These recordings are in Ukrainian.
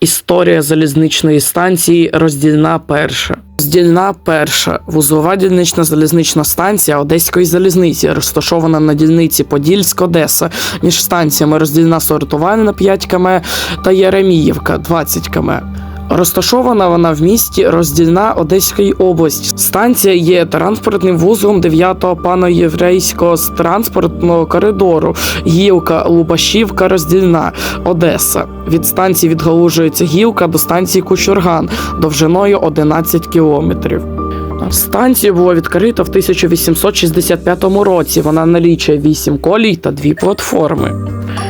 Історія залізничної станції роздільна перша. Роздільна перша вузлова дільнична залізнична станція Одеської залізниці, розташована на дільниці Подільськ Одеса між станціями роздільна сортувальна 5 км та Єреміївка 20 км. Розташована вона в місті роздільна Одеської області. Станція є транспортним вузлом 9-го паноєврейського транспортного коридору Гілка Лубашівка Роздільна Одеса. Від станції відгалужується гілка до станції Кучурган довжиною 11 кілометрів. Станцію було відкрито в 1865 році. Вона налічує 8 колій та 2 платформи.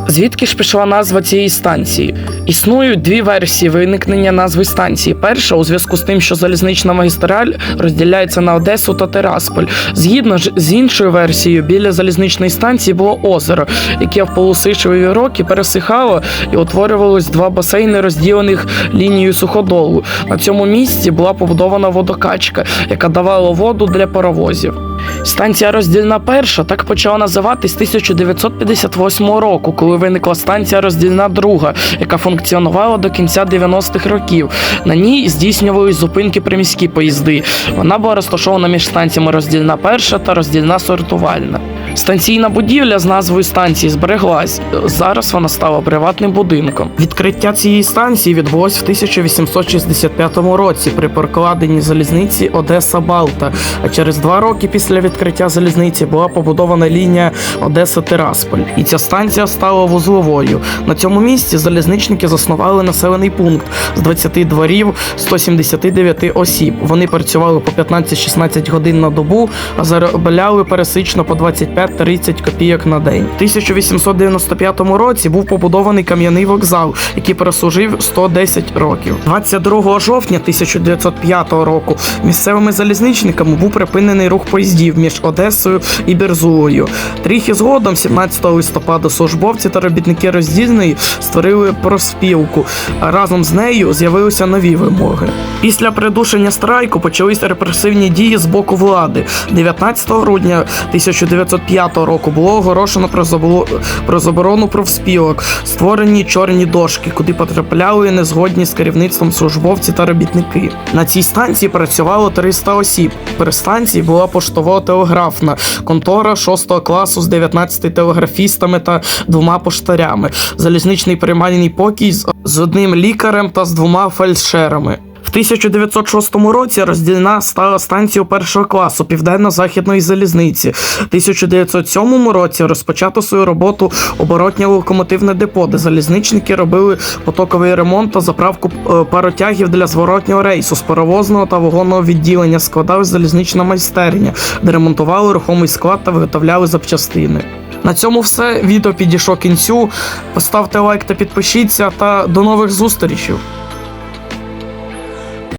Звідки ж пішла назва цієї станції? Існують дві версії виникнення назви станції. Перша у зв'язку з тим, що залізнична магістраль розділяється на Одесу та Терасполь. Згідно ж з іншою версією, біля залізничної станції було озеро, яке в полусичові роки пересихало і утворювалось два басейни, розділених лінією суходолу. На цьому місці була побудована водокачка, яка давала воду для паровозів. Станція роздільна перша так почала називатись 1958 року, коли виникла станція роздільна друга, яка функціонувала до кінця 90-х років. На ній здійснювались зупинки приміські поїзди. Вона була розташована між станціями роздільна перша та роздільна сортувальна. Станційна будівля з назвою станції збереглась. Зараз вона стала приватним будинком. Відкриття цієї станції відбулось в 1865 році при прокладенні залізниці Одеса Балта. А через два роки після відкриття залізниці була побудована лінія Одеса Терасполь. І ця станція стала вузловою. На цьому місці залізничники заснували населений пункт з 20 дворів 179 осіб. Вони працювали по 15-16 годин на добу, а заробляли пересично по 25-30 копійок на день. У 1895 році був побудований кам'яний вокзал, який прослужив 110 років. 22 жовтня 1905 року місцевими залізничниками був припинений рух поїздів між Одесою і Берзулею. Трохи згодом, 17 листопада, службовці та робітники роздільної створили проспілку, разом з нею з'явилися нові вимоги. Після придушення страйку почалися репресивні дії з боку влади. 19 грудня 1905 року було оголошено про заболо- про заборону профспілок, створені чорні дошки, куди потрапляли незгодні з керівництвом службовці та робітники. На цій станції працювало 300 осіб. При станції була поштово-телеграфна контора 6 класу з 19 телеграфістами та двома поштарями, залізничний приймальний покій з одним лікарем та з двома фельдшерами. В 1906 році роздільна стала станцією першого класу Південно-Західної залізниці. В 1907 році розпочато свою роботу оборотнє локомотивне депо, де залізничники робили потоковий ремонт та заправку е, паротягів для зворотнього рейсу з паровозного та вагонного відділення складалась залізнична майстерня, де ремонтували рухомий склад та виготовляли запчастини. На цьому все. Відео підійшло кінцю. Поставте лайк та підпишіться. Та до нових зустрічей.